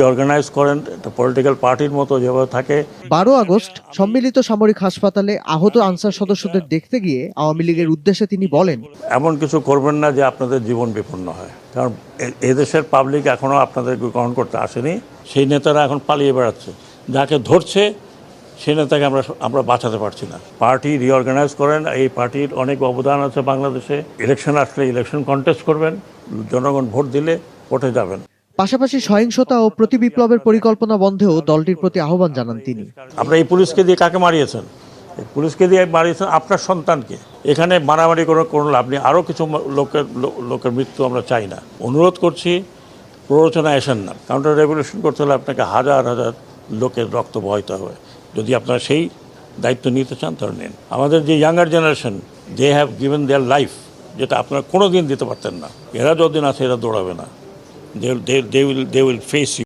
Organise করেন একটা political পার্টির মতো যেভাবে থাকে। বারো আগস্ট সম্মিলিত সামরিক হাসপাতালে আহত আনসার সদস্যদের দেখতে গিয়ে আওয়ামী লীগের উদ্দেশ্যে তিনি বলেন এমন কিছু করবেন না যে আপনাদের জীবন বিপন্ন হয়। কারণ এদেশের পাবলিক এখনও আপনাদের গ্রহণ করতে আসেনি। সেই নেতারা এখন পালিয়ে বেড়াচ্ছে। যাকে ধরছে সেই নেতাকে আমরা আমরা বাঁচাতে পারছি না। পার্টি রিঅর্গানাইজ করেন। এই পার্টির অনেক অবদান আছে বাংলাদেশে। ইলেকশন আসলে ইলেকশন কন্টেস্ট করবেন। জনগণ ভোট দিলে ভোটে যাবেন। পাশাপাশি সহিংসতা ও প্রতিবিপ্লবের পরিকল্পনা বন্ধেও দলটির প্রতি আহ্বান জানান তিনি। আপনারা এই পুলিশকে দিয়ে কাকে মারিয়েছেন? পুলিশকে দিয়ে মারিয়েছেন আপনার সন্তানকে। এখানে মারামারি করে কোনো লাভ নেই। আরও কিছু লোকের লোকের মৃত্যু আমরা চাই না। অনুরোধ করছি, প্ররোচনা আসেন না। কাউন্টার রেগুলেশন করতে হলে আপনাকে হাজার হাজার লোকের রক্ত বহাইতে হবে। যদি আপনারা সেই দায়িত্ব নিতে চান, তাহলে নিন। আমাদের যে younger generation they have given their life যেটা আপনারা কোনো দিন দিতে পারতেন না। এরা যতদিন আছে, এরা দৌড়াবে না। they, they, they, will, they will face you.